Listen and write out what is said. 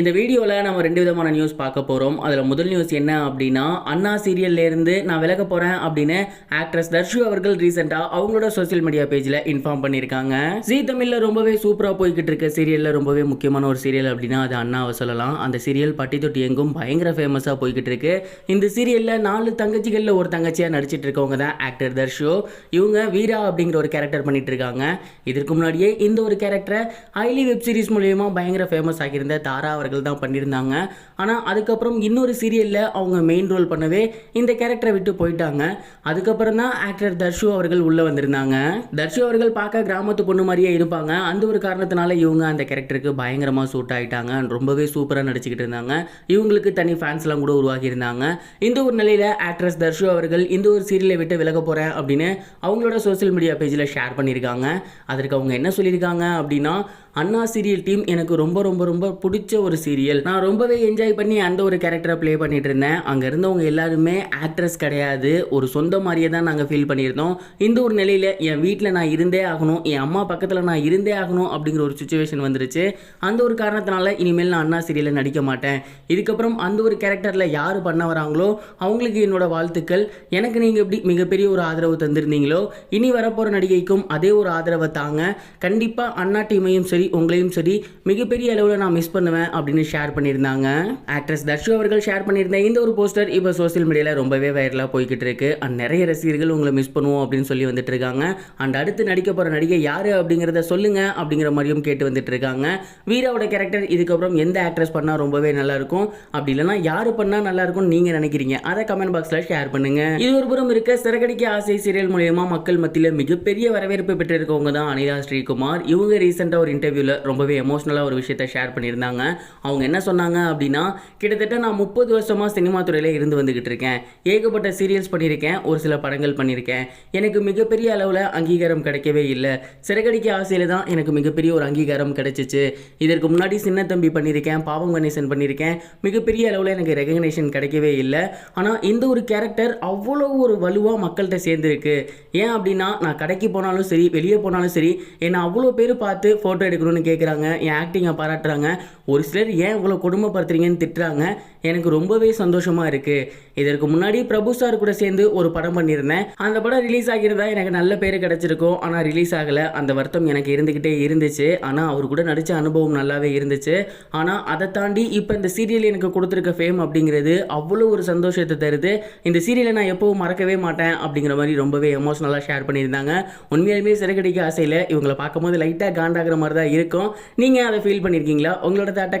இந்த வீடியோவில் நம்ம ரெண்டு விதமான நியூஸ் பார்க்க போகிறோம் அதில் முதல் நியூஸ் என்ன அப்படின்னா அண்ணா சீரியல்லேருந்து நான் விலக போகிறேன் அப்படின்னு ஆக்ட்ரஸ் தர்ஷு அவர்கள் ரீசெண்டாக அவங்களோட சோஷியல் மீடியா பேஜில் இன்ஃபார்ம் பண்ணியிருக்காங்க. ஜி தமிழில் ரொம்பவே சூப்பராக போய்கிட்டு இருக்க சீரியலில் ரொம்பவே முக்கியமான ஒரு சீரியல் அப்படின்னா அது அண்ணாவை சொல்லலாம். அந்த சீரியல் பட்டி தொட்டி எங்கும் பயங்கர ஃபேமஸாக போய்கிட்டு இருக்கு. இந்த சீரியலில் நாலு தங்கச்சிகளில் ஒரு தங்கச்சியாக நடிச்சிட்டு இருக்கவங்க தான் ஆக்டர் தர்ஷு. இவங்க வீரா அப்படிங்கிற ஒரு கேரக்டர் பண்ணிட்டு இருக்காங்க. இதற்கு முன்னாடியே இந்த ஒரு கேரக்டரை ஹைலி வெப் சீரிஸ் மூலியமாக பயங்கர ஃபேமஸ் ஆகியிருந்த தாரா அவர்கள் தான் பண்ணியிருந்தாங்க. ஆனால் அதுக்கப்புறம் இன்னொரு சீரியலில் அவங்க மெயின் ரோல் பண்ணவே இந்த கேரக்டரை விட்டு போயிட்டாங்க. அதுக்கப்புறம் தான் ஆக்டர் தர்ஷு அவர்கள் உள்ளே வந்திருந்தாங்க. தர்ஷு அவர்கள் பார்க்க கிராமத்து பொண்ணு மாதிரியே இருப்பாங்க. அந்த ஒரு காரணத்தினால இவங்க அந்த கேரக்டருக்கு பயங்கரமாக சூட் ஆகிட்டாங்க ரொம்பவே சூப்பராக நடிச்சுக்கிட்டு இருந்தாங்க. இவங்களுக்கு தனி ஃபேன்ஸ்லாம் கூட உருவாகி இருந்தாங்க இந்த ஒரு நிலையில் ஆக்ட்ரஸ் தர்ஷு அவர்கள் இந்த ஒரு சீரியலை விட்டு விலக போகிறேன் அப்படின்னு அவங்களோட சோசியல் மீடியா பேஜில் ஷேர் பண்ணியிருக்காங்க. அதற்கு அவங்க என்ன சொல்லியிருக்காங்க அப்படின்னா அண்ணா சீரியல் டீம் எனக்கு ரொம்ப ரொம்ப ரொம்ப பிடிச்ச ஒரு சீரியல் நான் ரொம்பவே என்ஜாய் பண்ணி அந்த ஒரு கேரக்டரை ப்ளே பண்ணிட்டு இருந்தேன். அங்கே இருந்தவங்க எல்லாருமே ஆக்ட்ரஸ் கிடையாது. ஒரு சொந்த மாதிரியே தான் நாங்கள் ஃபீல் பண்ணியிருந்தோம். இந்த ஒரு நிலையில் என் வீட்டில் நான் இருந்தே ஆகணும். என் அம்மா பக்கத்தில் நான் இருந்தே ஆகணும் அப்படிங்கிற ஒரு சுச்சுவேஷன் வந்துருச்சு. அந்த ஒரு காரணத்தினால இனிமேல் நான் அண்ணா சீரியலில் நடிக்க மாட்டேன். இதுக்கப்புறம் அந்த ஒரு கேரக்டரில் யார் பண்ண வராங்களோ அவங்களுக்கு என்னோட வாழ்த்துக்கள். எனக்கு நீங்கள் எப்படி மிகப்பெரிய ஒரு ஆதரவு தந்திருந்தீங்களோ இனி வரப்போகிற நடிகைக்கும் அதே ஒரு ஆதரவை தாங்க. கண்டிப்பாக அண்ணா டீமையும் சரி உங்களையும் சரி மிகப்பெரிய அளவில் நான் மிஸ் பண்ணுவேன் அப்படின்னு ஷேர் பண்ணியிருந்தாங்க. ஆக்ட்ரஸ் தர்ஷு அவர்கள் ஷேர் பண்ணியிருந்த இந்த ஒரு போஸ்டர் இப்போ சோஷியல் மீடியாவில் ரொம்பவே வைரலாக போய்கிட்டு இருக்கு. அண்ட் நிறைய ரசிகர்கள் உங்களை மிஸ் பண்ணுவோம் அப்படின்னு சொல்லி வந்துட்டு இருக்காங்க. அண்ட் அடுத்து நடிக்க போகிற நடிகை யார் அப்படிங்கிறத சொல்லுங்க அப்படிங்கிற மாதிரியும் கேட்டு வந்துட்டு இருக்காங்க. வீராவோட கேரக்டர் இதுக்கப்புறம் எந்த ஆக்ட்ரஸ் பண்ணால் ரொம்பவே நல்லா இருக்கும்? அப்படி இல்லைன்னா யார் பண்ணால் நல்லா நீங்கள் நினைக்கிறீங்க? அதை கமெண்ட் பாக்ஸில் ஷேர் பண்ணுங்க. இது ஒரு புறம் இருக்க சிறகடிக்க ஆசை சீரியல் மூலயமா மக்கள் மத்தியில் மிகப்பெரிய வரவேற்பு பெற்றிருக்கவங்க தான் அனிதா ஸ்ரீகுமார். இவங்க ரீசெண்டாக ஒரு இன்டர்வியூவில் ரொம்பவே எமோஷனலாக ஒரு விஷயத்தை ஷேர் பண்ணியிருந்தாங்க. அவங்க என்ன சொன்னாங்க அப்படின்னா கிட்டத்தட்ட நான் முப்பது வருஷமாக சினிமா துறையில் இருந்து வந்துக்கிட்டு இருக்கேன். ஏகப்பட்ட சீரியல்ஸ் பண்ணியிருக்கேன். ஒரு சில படங்கள் பண்ணியிருக்கேன். எனக்கு மிகப்பெரிய அளவில் அங்கீகாரம் கிடைக்கவே இல்லை. சிறகடிக்க ஆசையில் தான் எனக்கு மிகப்பெரிய ஒரு அங்கீகாரம் கிடைச்சிச்சு. இதற்கு முன்னாடி சின்ன தம்பி பண்ணியிருக்கேன். பாவம் கணேசன் பண்ணியிருக்கேன். மிகப்பெரிய அளவில் எனக்கு ரெகக்னேஷன் கிடைக்கவே இல்லை. ஆனால் இந்த ஒரு கேரக்டர் அவ்வளோ ஒரு வலுவாக மக்கள்கிட்ட சேர்ந்துருக்கு. ஏன் அப்படின்னா நான் கடைக்கு போனாலும் சரி வெளியே போனாலும் சரி என்னை அவ்வளோ பேர் பார்த்து ஃபோட்டோ எடுக்கணும்னு கேட்குறாங்க என் ஆக்டிங்கை பாராட்டுறாங்க. ஒரு சில சிலர் ஏன் இவ்வளோ கொடுமைப்படுத்துறீங்கன்னு திட்டுறாங்க. எனக்கு ரொம்பவே சந்தோஷமாக இருக்குது இதற்கு முன்னாடி பிரபு சார் கூட சேர்ந்து ஒரு படம் பண்ணியிருந்தேன். அந்த படம் ரிலீஸ் ஆகியிருந்தா எனக்கு நல்ல பேர் கிடச்சிருக்கும். ஆனால் ரிலீஸ் ஆகலை. அந்த வருத்தம் எனக்கு இருந்துக்கிட்டே இருந்துச்சு. ஆனால் அவர் கூட நடித்த அனுபவம் நல்லாவே இருந்துச்சு. ஆனால் அதை தாண்டி இப்போ இந்த சீரியல் எனக்கு கொடுத்துருக்க ஃபேம் அப்படிங்கிறது அவ்வளோ ஒரு சந்தோஷத்தை தருது. இந்த சீரியலை நான் எப்போவும் மறக்கவே மாட்டேன் அப்படிங்கிற மாதிரி ரொம்பவே எமோஷனலாக ஷேர் பண்ணியிருந்தாங்க. உண்மையாலுமே சிறகடிக்க ஆசையில் இவங்களை பார்க்கும்போது லைட்டாக காண்டாகிற மாதிரி தான் இருக்கும். நீங்கள் அதை ஃபீல் பண்ணியிருக்கீங்களா உங்களோட தாட்டை